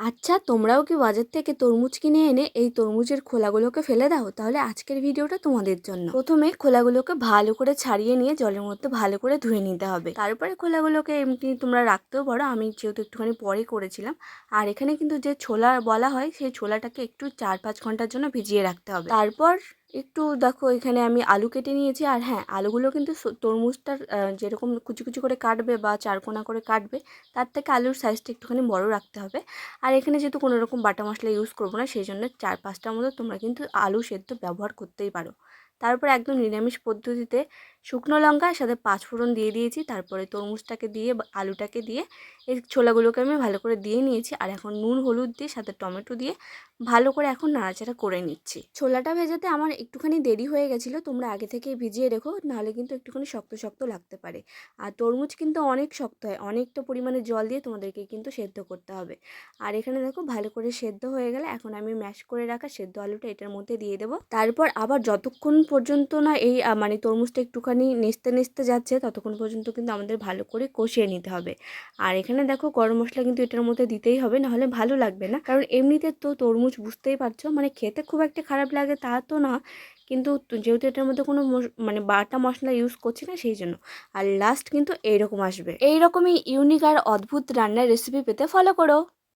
আচ্ছা তোমরাও কি বাজার থেকে তরমুজ কিনে এনে এই তরমুজের খোলাগুলোকে ফেলে দাও? তাহলে আজকের ভিডিওটা তোমাদের জন্য। প্রথমে খোলাগুলোকে ভালো করে ছাড়িয়ে নিয়ে জলের মধ্যে ভালো করে ধুয়ে নিতে হবে। তারপরে খোলাগুলোকে এমনি তোমরা রাখতেও পারো। আমি যেহেতু একটুখানি পরে করেছিলাম। আর এখানে কিন্তু যে ছোলা বলা হয়, সেই ছোলাটাকে একটু চার পাঁচ ঘণ্টার জন্য ভিজিয়ে রাখতে হবে। তারপর একটু দেখো এখানে আমি আলু কেটে নিয়েছি আর হ্যাঁ আলুগুলো কিন্তু তরমুজটা তরমুজটার যেরকম কুচি কুচি করে কাটবে বা চারকোনা করে কাটবে, তার থেকে আলুর সাইজটা একটুখানি বড় রাখতে হবে। আর এখানে যেহেতু কোনো রকম বাটা মশলা ইউজ করব না সেই জন্য চার পাঁচটার মতো তোমরা কিন্তু আলু সেদ্ধ ব্যবহার করতেই পারো। তারপর একদম নিরামিষ পদ্ধতিতে শুকনো লঙ্কার সাথে পাঁচফোড়ন দিয়ে দিয়েছি। তারপরে তরমুজটাকে দিয়ে আলুটাকে দিয়ে এই ছোলাগুলোকে আমি ভালো করে দিয়ে নিয়েছি। আর এখন নুন, হলুদ দিয়ে সাথে টমেটো দিয়ে ভালো করে এখন নাড়াচাড়া করে নিচ্ছি। ছোলাটা ভেজাতে আমার একটুখানি দেরি হয়ে গেছিল। তোমরা আগে থেকেই ভিজিয়ে রেখো, নাহলে কিন্তু একটুখানি শক্ত শক্ত লাগতে পারে। আর তরমুজ কিন্তু অনেক শক্ত হয়। অনেকটা পরিমাণে জল দিয়ে তোমাদেরকে কিন্তু সেদ্ধ করতে হবে। আর এখানে দেখো ভালো করে সেদ্ধ হয়ে গেলে এখন আমি ম্যাশ করে রাখা সেদ্ধ আলুটা এটার মধ্যে দিয়ে দেবো। তারপর আবার যতক্ষণ পর্যন্ত না এই মানে তরমুজটা একটুখানি নেচতে নেচতে যাচ্ছে ততক্ষণ পর্যন্ত কিন্তু আমাদের ভালো করে কষিয়ে নিতে হবে। আর এখানে দেখো গরম মশলা কিন্তু এটার মধ্যে দিতেই হবে, নাহলে ভালো লাগবে না। কারণ এমনিতে তো তরমুজ বুঝতেই পারছ মানে খেতে খুব একটা খারাপ লাগে তা তো না। কিন্তু যেহেতু এটার মধ্যে কোনো মানে বাটা মশলা ইউজ করছি না সেই জন্য। আর লাস্ট কিন্তু এইরকম আসবে। এইরকমই ইউনিক আর অদ্ভুত রান্নার রেসিপি পেতে ফলো করো।